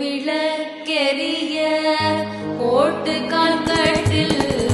விளக்கெரிய கோட்டு கால் கட்டில்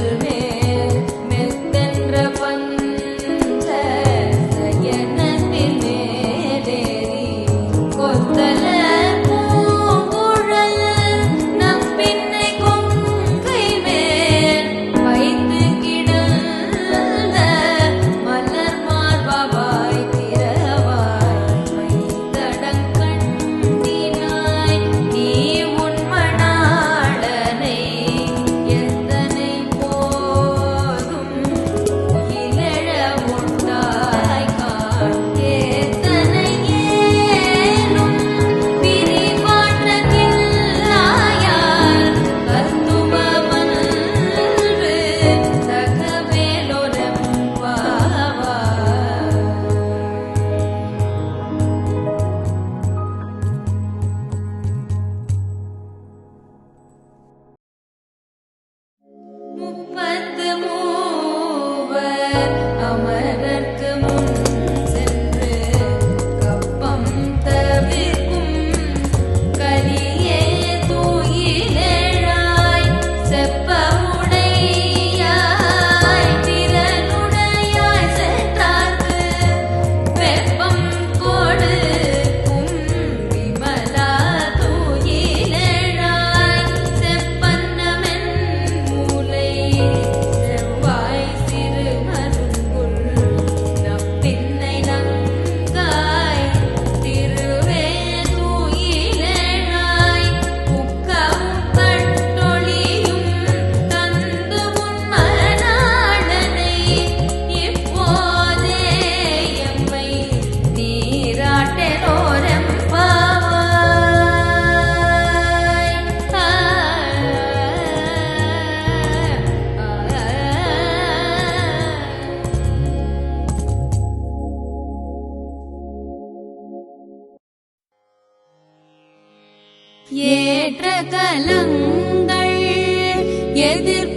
ஏற்ற கலங்கள் எதிர்ப்பு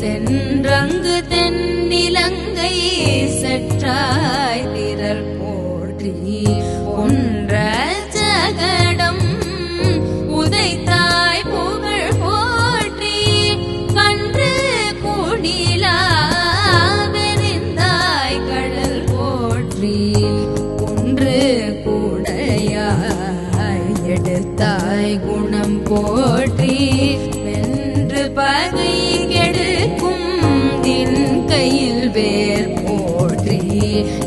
சென்றங்கு தென்னிலங்கை சற்றாய் திரள் போற்றி. ஒன்ற ஜகடம் உதைத்தாய் புகழ் போற்றி. கன்று குடிலா வெறிந்தாய் கடல் போற்றி. ஒன்று கூடையாய் எடுத்தாய் குணம் போற்றி.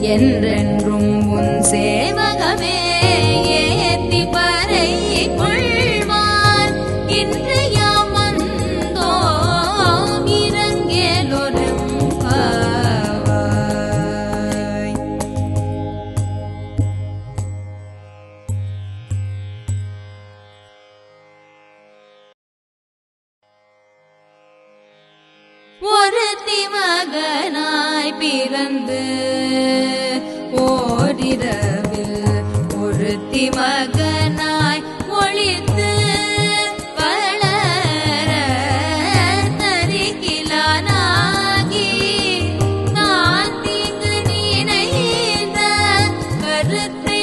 என்றென்றும் உன் சேவகமே ஏத்தி பறை கொள்வார் இன்று யாம் பிறந்து இரவில் ஒருத்தி மகனாய் ஒழித்து வளர தரிகிலானாகி நான் தீங்கு நினைந்த கருத்தை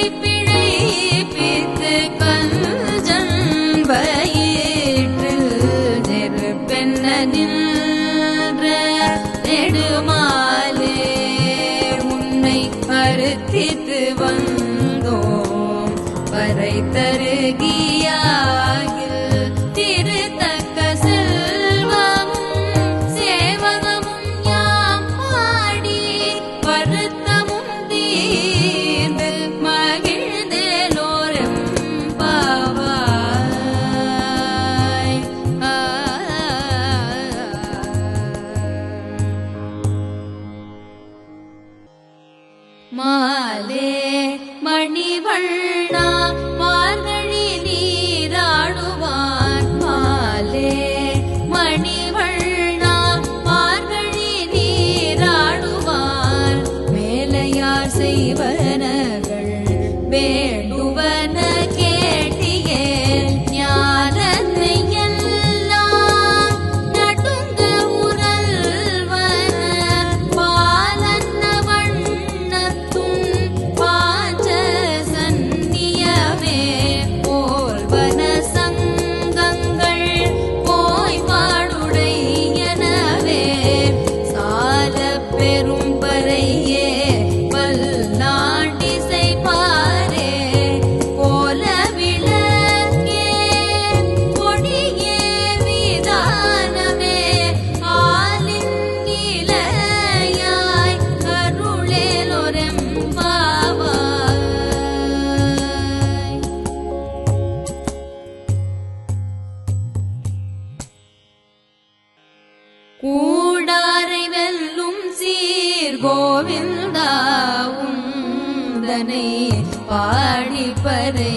பாடிப்பதை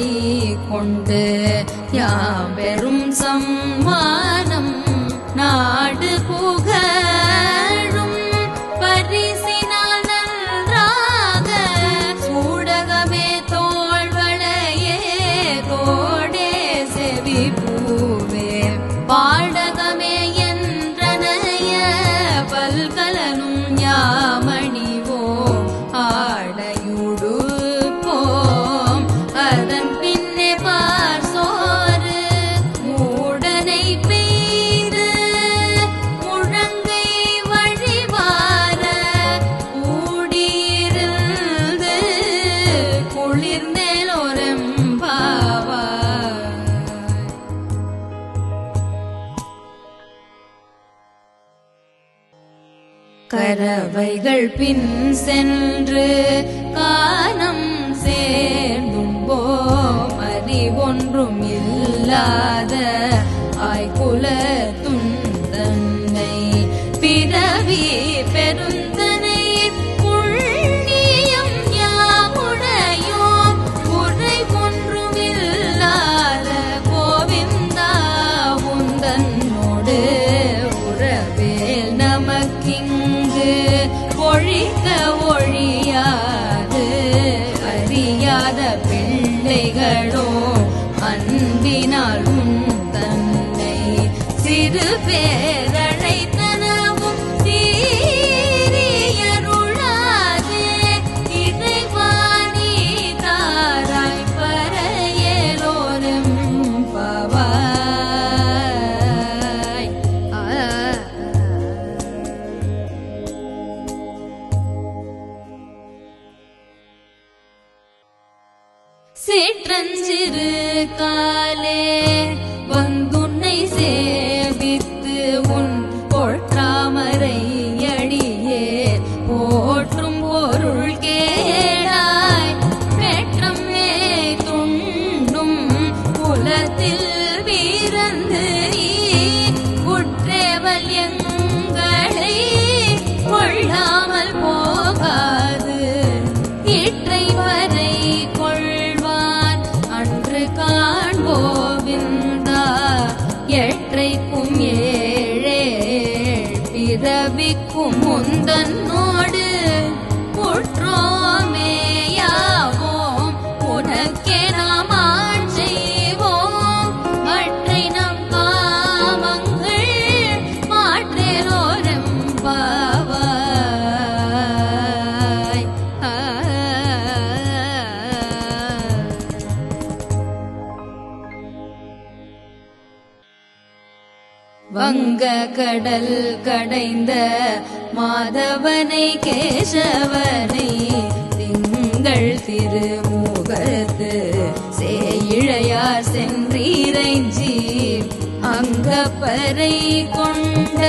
கொண்டு யாம் அவைகள் பின் சென்று காணம் சேர்ந்தும் போம் அறிவொன்றும் இல்லாத திருப்பே கங்க கடல் கடைந்த மாதவனை கேசவனை திங்கள் திருமுகத்து சேயிழையார் சென்றீரைஞ்சி அங்கப்பறை கொண்ட